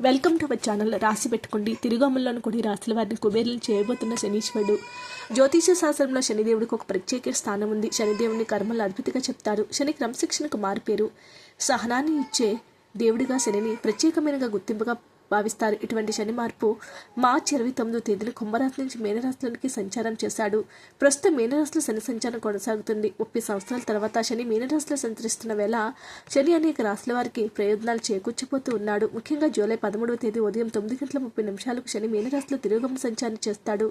Welcome to our channel రాసి పెట్టుకోండి తిరుగమల్లోని కొన్ని రాశుల వారిని కుబేరులను చేయబోతున్న శనీశ్వరుడు. జ్యోతిష శాస్త్రంలో శనిదేవుడికి ఒక ప్రత్యేక స్థానం ఉంది. శనిదేవుని కర్మలు అద్భుతంగా చెప్తారు. శని క్రమశిక్షణకు మారుపేరు సహనాన్ని ఇచ్చే దేవుడిగా శనిని ప్రత్యేకమైనగా గుర్తింపుగా భావిస్తారు. ఇటువంటి శని మార్పు మార్చి ఇరవై తొమ్మిదో తేదీన కుంభరాశి నుంచి మీనరాశిలోనికి సంచారం చేశాడు. ప్రస్తుతం మీనరాశిలో శని సంచారం కొనసాగుతుంది. ముప్పై సంవత్సరాల తర్వాత శని మీనరాశిలో సంచరిస్తున్న వేళ శని అనేక రాశుల వారికి ప్రయోజనాలు చేకూర్చిపోతూ ఉన్నాడు. ముఖ్యంగా జూలై పదమూడవ తేదీ ఉదయం తొమ్మిది గంటల ముప్పై నిమిషాలకు శని మీనరాశిలో తిరోగమన సంచారం చేస్తాడు.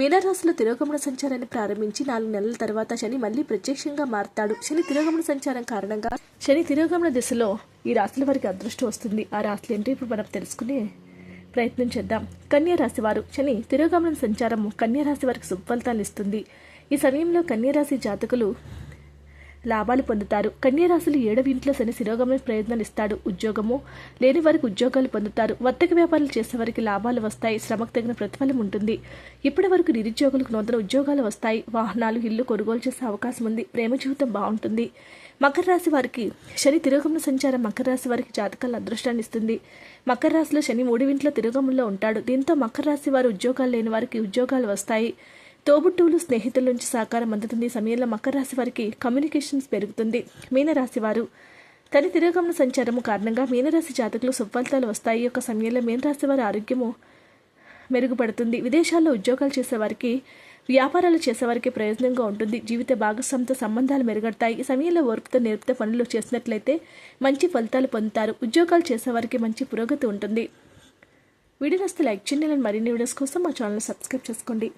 మీనరాశిలో తిరోగమన సంచారాన్ని ప్రారంభించి నాలుగు నెలల తర్వాత శని మళ్ళీ ప్రత్యక్షంగా మారతాడు. శని తిరోగమన సంచారం కారణంగా శని తిరోగమన దిశలో ఈ రాశుల వారికి అదృష్టం వస్తుంది. ఆ రాశులు ఏంటో ఇప్పుడు మనం తెలుసుకునే ప్రయత్నం చేద్దాం. కన్యా రాశి వారు శని తిరోగమన సంచారం కన్యారాశి వారికి సుఫలితాలు ఇస్తుంది. ఈ సమయంలో కన్యారాశి జాతకులు లాభాలు పొందుతారు. కన్యారాశులు ఏడవ ఇంట్లో శని శిరోగమన ప్రయత్నాలు ఇస్తాడు ఉద్యోగము లేని వారికి ఉద్యోగాలు పొందుతారు. వర్తక వ్యాపారాలు చేసే వారికి లాభాలు వస్తాయి. శ్రమకు తగిన ప్రతిఫలం ఉంటుంది. ఇప్పటి వరకు నిరుద్యోగులకు నూతన ఉద్యోగాలు వస్తాయి. వాహనాలు ఇల్లు కొనుగోలు చేసే అవకాశం ఉంది. ప్రేమ జీవితం బాగుంటుంది. మకర రాశి వారికి శని తిరోగమన సంచారం మకర రాశి వారికి జాతకాల అదృష్టాన్ని ఇస్తుంది. మకర రాశిలో శని మూడింట్లో తిరోగమంలో ఉంటాడు. దీంతో మకర రాశి వారు ఉద్యోగాలు లేని వారికి ఉద్యోగాలు వస్తాయి. తోబుట్టువులు స్నేహితుల నుంచి సహకారం అందుతుంది సమయంలో మకర రాశి వారికి కమ్యూనికేషన్స్ పెరుగుతుంది. మీనరాశి వారు తన తిరోగమన సంచారము కారణంగా మీనరాశి జాతకులు సుఫలితాలు వస్తాయి. ఒక యొక్క సమయంలో మీనరాశి వారి ఆరోగ్యము మెరుగుపడుతుంది. విదేశాల్లో ఉద్యోగాలు చేసేవారికి వ్యాపారాలు చేసేవారికి ప్రయోజనంగా ఉంటుంది. జీవిత భాగస్వామితో సంబంధాలు మెరుగడతాయి. ఈ సమయంలో ఓర్పుతో నేర్పుతో పనులు చేసినట్లయితే మంచి ఫలితాలు పొందుతారు. ఉద్యోగాలు చేసేవారికి మంచి పురోగతి ఉంటుంది. వీడియో నస్తే లైక్ చేయండి. మరిన్ని వీడియోస్ కోసం మా ఛానల్ సబ్స్క్రైబ్ చేసుకోండి.